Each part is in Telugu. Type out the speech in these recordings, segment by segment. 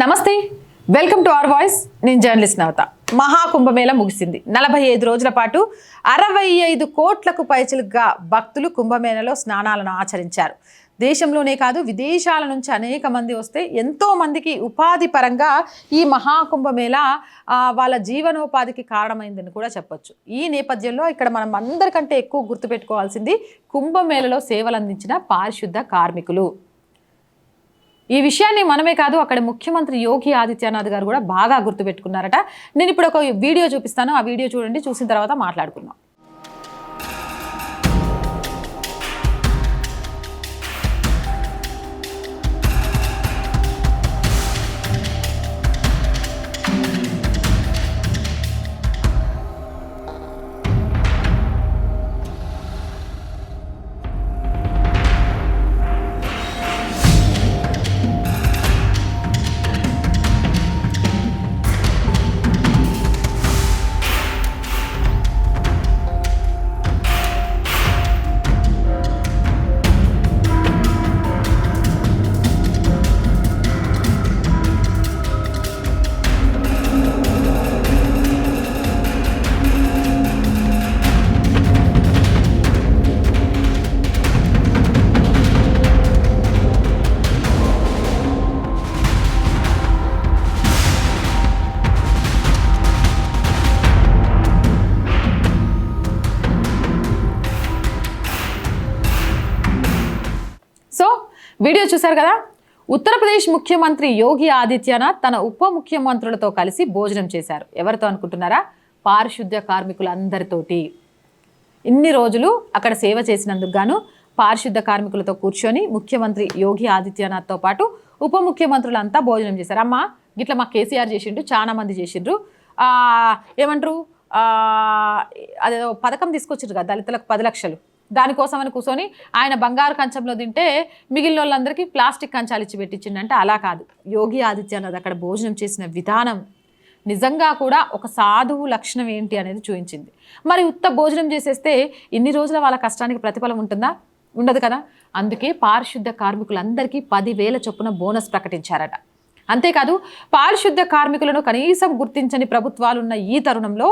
నమస్తే. వెల్కమ్ టు అవర్ వాయిస్ నేను జర్నలిస్ట్ నవత. మహాకుంభమేళ ముగిసింది. నలభై ఐదు రోజుల పాటు అరవై ఐదు కోట్లకు పైచలుగా భక్తులు కుంభమేళలో స్నానాలను ఆచరించారు. దేశంలోనే కాదు విదేశాల నుంచి అనేక మంది వస్తే ఎంతో మందికి ఉపాధి పరంగా ఈ మహాకుంభమేళ వాళ్ళ జీవనోపాధికి కారణమైందని కూడా చెప్పొచ్చు. ఈ నేపథ్యంలో ఇక్కడ మనం అందరికంటే ఎక్కువ గుర్తుపెట్టుకోవాల్సింది కుంభమేళలో సేవలు అందించిన పారిశుద్ధ కార్మికులు. ఈ విషయాన్ని మనమే కాదు అక్కడ ముఖ్యమంత్రి యోగి ఆదిత్యనాథ్ గారు కూడా బాగా గుర్తుపెట్టుకున్నారట. నేను ఇప్పుడు ఒక వీడియో చూపిస్తాను. ఆ వీడియో చూడండి. చూసిన తర్వాత మాట్లాడుకుందాం. సో వీడియో చూశారు కదా? ఉత్తరప్రదేశ్ ముఖ్యమంత్రి యోగి ఆదిత్యనాథ్ తన ఉప ముఖ్యమంత్రులతో కలిసి భోజనం చేశారు. ఎవరితో అనుకుంటున్నారా? పారిశుద్ధ్య కార్మికులందరితోటి. ఇన్ని రోజులు అక్కడ సేవ చేసినందుకు గాను పారిశుద్ధ కార్మికులతో కూర్చొని ముఖ్యమంత్రి యోగి ఆదిత్యనాథ్తో పాటు ఉప ముఖ్యమంత్రులంతా భోజనం చేశారు. అమ్మ గిట్ల మా కేసీఆర్ చేసిండ్రు చాలా మంది చేసిండ్రు. ఏమంటారు? అదే పథకం తీసుకొచ్చారు కదా దళితులకు పది లక్షలు. దానికోసమని కూర్చొని ఆయన బంగారు కంచంలో తింటే మిగిలిన వాళ్ళందరికీ ప్లాస్టిక్ కంచాలు ఇచ్చి పెట్టించిండంటే అలా కాదు. యోగి ఆదిత్యనాథ్ అక్కడ భోజనం చేసిన విధానం నిజంగా కూడా ఒక సాధువు లక్షణం ఏంటి అనేది చూపించింది. మరి ఉత్త భోజనం చేసేస్తే ఇన్ని రోజుల వాళ్ళ కష్టానికి ప్రతిఫలం ఉంటుందా? ఉండదు కదా? అందుకే పారిశుద్ధ కార్మికులందరికీ పదివేల చొప్పున బోనస్ ప్రకటించారట. అంతేకాదు పారిశుద్ధ కార్మికులను కనీసం గుర్తించని ప్రభుత్వాలున్న ఈ తరుణంలో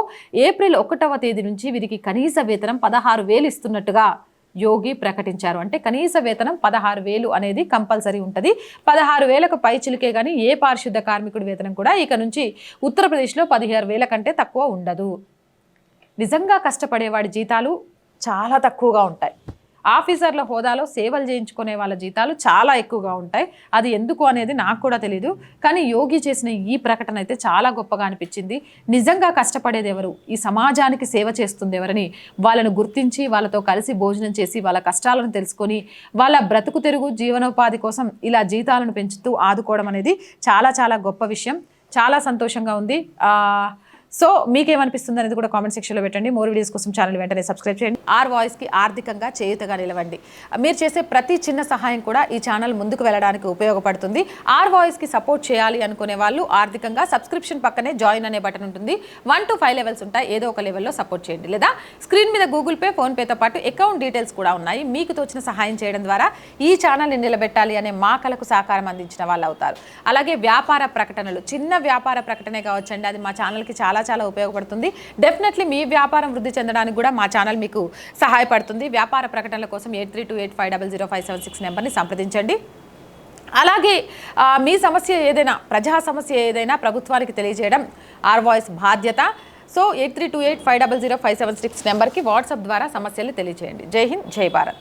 ఏప్రిల్ ఒకటవ తేదీ నుంచి వీరికి కనీస వేతనం పదహారు వేలు ఇస్తున్నట్టుగా యోగి ప్రకటించారు. అంటే కనీస వేతనం పదహారు వేలు అనేది కంపల్సరీ ఉంటుంది. పదహారు వేలకు పై చిలికే కానీ ఏ పారిశుద్ధ కార్మికుడి వేతనం కూడా ఇక నుంచి ఉత్తరప్రదేశ్లో పదిహేను వేల కంటే తక్కువ ఉండదు. నిజంగా కష్టపడేవాడి జీతాలు చాలా తక్కువగా ఉంటాయి. ఆఫీసర్ల హోదాలో సేవలు చేయించుకునే వాళ్ళ జీతాలు చాలా ఎక్కువగా ఉంటాయి. అది ఎందుకు అనేది నాకు కూడా తెలియదు కానీ యోగి చేసిన ఈ ప్రకటన అయితే చాలా గొప్పగా అనిపించింది. నిజంగా కష్టపడేది ఎవరు? ఈ సమాజానికి సేవ చేస్తుంది ఎవరని వాళ్ళను గుర్తించి వాళ్ళతో కలిసి భోజనం చేసి వాళ్ళ కష్టాలను తెలుసుకొని వాళ్ళ బ్రతుకు తెరుగు జీవనోపాధి కోసం ఇలా జీతాలను పెంచుతూ ఆదుకోవడం అనేది చాలా చాలా గొప్ప విషయం. చాలా సంతోషంగా ఉంది. సో మీకేమనిపిస్తుంది అనేది కూడా కామెంట్ సెక్షన్లో పెట్టండి. మోర్ వీడియోస్ కోసం ఛానల్ వెంటనే సబ్స్క్రైబ్ చేయండి. ఆర్ వాయిస్కి ఆర్థికంగా చేయుతగా నిలవండి. మీరు చేసే ప్రతి చిన్న సహాయం కూడా ఈ ఛానల్ ముందుకు వెళ్ళడానికి ఉపయోగపడుతుంది. ఆర్ వాయిస్కి సపోర్ట్ చేయాలి అనుకునే వాళ్ళు ఆర్థికంగా సబ్స్క్రిప్షన్ పక్కనే జాయిన్ అనే బటన్ ఉంటుంది. వన్ టు ఫైవ్ లెవెల్స్ ఉంటాయి. ఏదో ఒక లెవెల్లో సపోర్ట్ చేయండి. లేదా స్క్రీన్ మీద గూగుల్ పే ఫోన్పేతో పాటు అకౌంట్ డీటెయిల్స్ కూడా ఉన్నాయి. మీకు తోచిన సహాయం చేయడం ద్వారా ఈ ఛానల్ని నిలబెట్టాలి అనే మా కళకు సహకారం అందించిన వాళ్ళు అవుతారు. అలాగే వ్యాపార ప్రకటనలు చిన్న వ్యాపార ప్రకటనే కావచ్చండి. అది మా ఛానల్కి చాలా చాలా ఉపయోగపడుతుంది. డెఫినెట్లీ మీ వ్యాపారం వృద్ధి చెందడానికి కూడా మా ఛానల్ మీకు సహాయపడుతుంది. వ్యాపార ప్రకటనల కోసం eight three two eight five double zero five seven six నెంబర్ని సంప్రదించండి. అలాగే మీ సమస్య ఏదైనా ప్రజా సమస్య ఏదైనా ప్రభుత్వానికి తెలియజేయడం ఆర్ వాయిస్ బాధ్యత. So eight three two eight five double zero five seven six నెంబర్కి వాట్సాప్ ద్వారా సమస్యలు తెలియజేయండి. జై హింద్ జై భారత్.